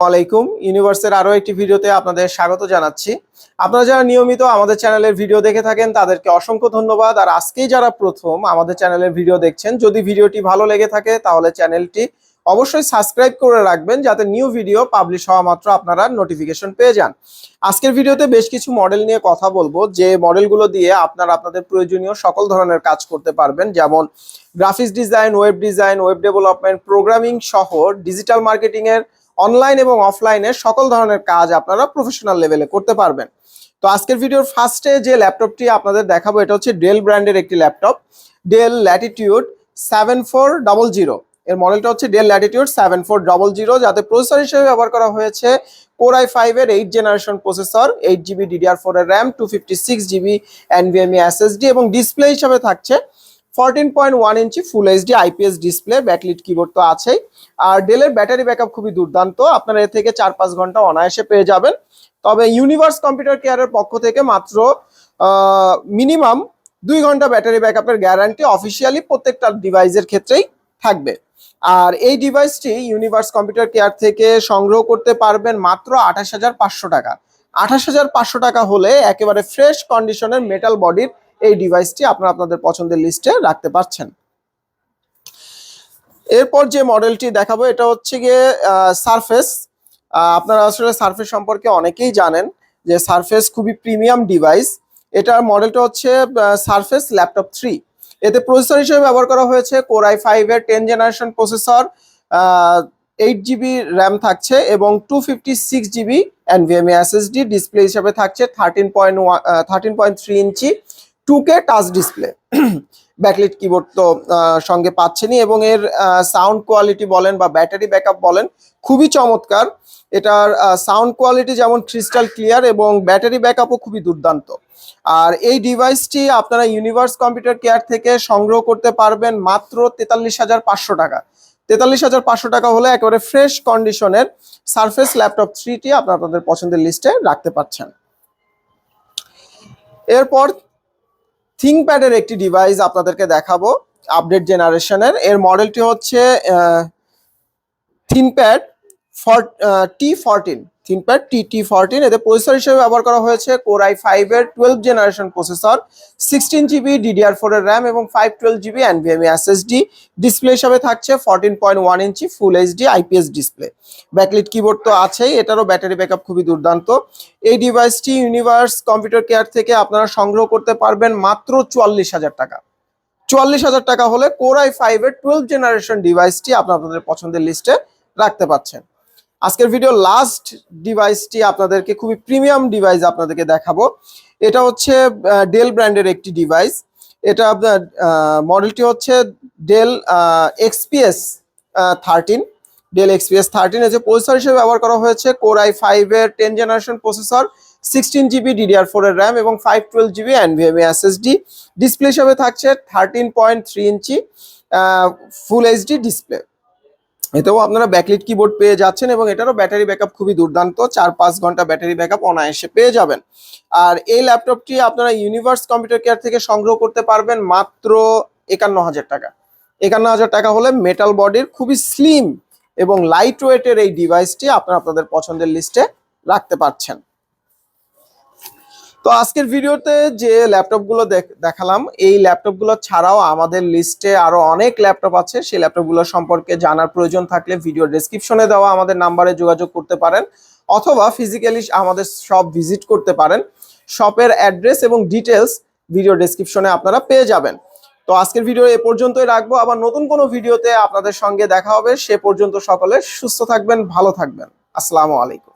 আলাইকুম ইউনিভার্সের আরও একটি ভিডিওতে আপনাদের স্বাগত জানাচ্ছি। আপনারা যারা নিয়মিত আমাদের চ্যানেলের ভিডিও দেখে থাকেন, তাদেরকে অসংখ্য ধন্যবাদ। আর আজকেই যারা প্রথম আমাদের চ্যানেলের ভিডিও দেখছেন, যদি ভিডিওটি ভালো লেগে থাকে, তাহলে চ্যানেলটি অবশ্যই সাবস্ক্রাইব করে রাখবেন, যাতে নিউ ভিডিও পাবলিশ হওয়া মাত্র আপনারা নোটিফিকেশন পেয়ে যান। আজকের ভিডিওতে বেশ কিছু মডেল নিয়ে কথা বলব। যে মডেলগুলো দিয়ে আপনারা আপনাদের প্রয়োজনীয় সকল ধরনের কাজ করতে পারবেন, যেমন graphics design web design web development programming সহ ডিজিটাল মার্কেটিং এর অনলাইন এবং অফলাইনে সকল ধরনের কাজ আপনারা প্রফেশনাল লেভেলে করতে পারবেন। তো আজকের ভিডিওর ফার্স্টে যে ল্যাপটপটি আপনাদের দেখাবো, এটা হচ্ছে ডেল ব্র্যান্ডের একটি laptop Dell Latitude seven four double zero এর মডেলটা হচ্ছে Dell Latitude seven four double zero যাতে প্রসেসর হিসেবে ব্যবহার করা হয়েছে কোর আই ফাইভের eight generation processor eight GB DDR four এর RAM two fifty six GB NVMe SSD এবং ডিসপ্লে হিসাবে থাকছে fourteen point one inch full HD IPS display backlit keyboard তো আছেই। আর ডেলের ব্যাটারি ব্যাকআপ খুবই দুর্দান্ত। আপনারা এর থেকে চার পাঁচ ঘণ্টা অনায়াসে পেয়ে যাবেন। তবে ইউনিভার্স কম্পিউটার কেয়ারের পক্ষ থেকে মাত্র মিনিমাম দুই ঘণ্টা ব্যাটারি ব্যাকআপের গ্যারান্টি অফিসিয়ালি প্রত্যেকটা ডিভাইসের ক্ষেত্রেই থাকবে। আর এই ডিভাইসটি ইউনিভার্স কম্পিউটার কেয়ার থেকে সংগ্রহ করতে পারবেন মাত্র আঠাশ হাজার পাঁচশো টাকা। আঠাশ হাজার পাঁচশো টাকা হলে একেবারে ফ্রেশ কন্ডিশনের মেটাল বডির এই ডিভাইসটি আপনারা আপনাদের পছন্দের লিস্টে রাখতে পারছেন। এরপর যে মডেলটি দেখাবো, এটা হচ্ছে গিয়ে সারফেস আপনারা আসলে সারফেস সম্পর্কে অনেকেই জানেন যে সারফেস খুবই প্রিমিয়াম ডিভাইস এটার মডেলটা হচ্ছে সারফেস ল্যাপটপ থ্রি এতে প্রসেসর হিসেবে ব্যবহার করা হয়েছে কোর আই ফাইভ এর ten generation processor eight GB RAM থাকছে এবং two fifty six GB NVMe SSD display হিসাবে থাকছে thirteen point thirteen point three inch two K touch display backlit keyboard তো সঙ্গে পাচ্ছেনই এবং এর সাউন্ড কোয়ালিটি বলেন বা ব্যাটারি ব্যাকআপ বলেন, খুবই চমৎকার। এটার সাউন্ড কোয়ালিটি যেমন ক্রিস্টাল ক্লিয়ার এবং ব্যাটারি ব্যাকআপও খুবই দুর্দান্ত। আর এই ডিভাইসটি আপনারা ইউনিভার্স কম্পিউটার কেয়ার থেকে সংগ্রহ করতে পারবেন মাত্র তেতাল্লিশ হাজার পাঁচশো টাকা। তেতাল্লিশ হাজার পাঁচশো টাকা হলে একেবারে ফ্রেশ কন্ডিশনের সারফেস ল্যাপটপ থ্রিটি আপনারা আপনাদের পছন্দের লিস্টে রাখতে পারছেন। এরপর থিংপ্যাডের একটি ডিভাইস আপনাদেরকে দেখাবো আপডেট জেনারেশনের এর মডেলটি হচ্ছে ThinkPad T fourteen ThinkPad T T fourteen এতে প্রসেসর হিসেবে ব্যবহার করা হয়েছে কোর আই ফাইভের twelve generation processor sixteen GB DDR four এর র্যাম এবং five twelve GB NVMe SSD display হিসাবে থাকছে fourteen point one inch full HD IPS display backlit keyboard তো আছেই, এটারও ব্যাটারি ব্যাকআপ খুবই দুর্দান্ত। এই ডিভাইসটি ইউনিভার্স কম্পিউটার কেয়ার থেকে আপনারা সংগ্রহ করতে পারবেন মাত্র চুয়াল্লিশ হাজার টাকা। চুয়াল্লিশ হাজার টাকা হলে কোর আই ফাইভের টুয়েলভ জেনারেশন ডিভাইসটি আপনারা আপনাদের পছন্দের লিস্টে রাখতে পারছেন। আজকের ভিডিও লাস্ট ডিভাইসটি আপনাদেরকে খুবই প্রিমিয়াম ডিভাইস আপনাদেরকে দেখাবো। এটা হচ্ছে ডেল ব্র্যান্ডের একটি ডিভাইস এটা আপনার মডেলটি হচ্ছে Dell XPS thirteen Dell XPS thirteen যে প্রসেসর হিসেবে ব্যবহার করা হয়েছে কোর আই ফাইভের ten generation processor sixteen GB DDR four এর র্যাম এবং five twelve GB NVMe SSD display হিসেবে থাকছে thirteen point three inch full HD display এতেও আপনারা ব্যাকলিট কিবোর্ড পেয়ে যাচ্ছেন এবং এটারও ব্যাটারি ব্যাকআপ খুবই দুর্দান্ত, চার পাঁচ ঘণ্টা ব্যাটারি ব্যাকআপ অনায়াসে পেয়ে যাবেন। আর এই ল্যাপটপটি আপনারা ইউনিভার্স কম্পিউটার কেয়ার থেকে সংগ্রহ করতে পারবেন মাত্র একান্ন হাজার টাকা। একান্ন হাজার টাকা হলে মেটাল বডির খুবই স্লিম এবং লাইট ওয়েটের এই ডিভাইসটি আপনারা আপনাদের পছন্দের লিস্টে রাখতে পারছেন। তো আজকের ভিডিওতে যে ল্যাপটপগুলো দেখ- দেখালাম, এই ল্যাপটপগুলো ছাড়াও আমাদের লিস্টে আরও অনেক ল্যাপটপ আছে। সেই ল্যাপটপগুলো সম্পর্কে জানার প্রয়োজন থাকলে ভিডিও ডেসক্রিপশনে দেওয়া আমাদের নাম্বারে যোগাযোগ করতে পারেন অথবা ফিজিক্যালি আমাদের শপ ভিজিট করতে পারেন। শপের অ্যাড্রেস এবং ডিটেলস ভিডিও ডেসক্রিপশনে আপনারা পেয়ে যাবেন। তো আজকের ভিডিও এ পর্যন্তই রাখব। আবার নতুন কোনো ভিডিওতে আপনাদের সঙ্গে দেখা হবে। সে পর্যন্ত সকলে সুস্থ থাকবেন, ভালো থাকবেন। আসসালামু আলাইকুম।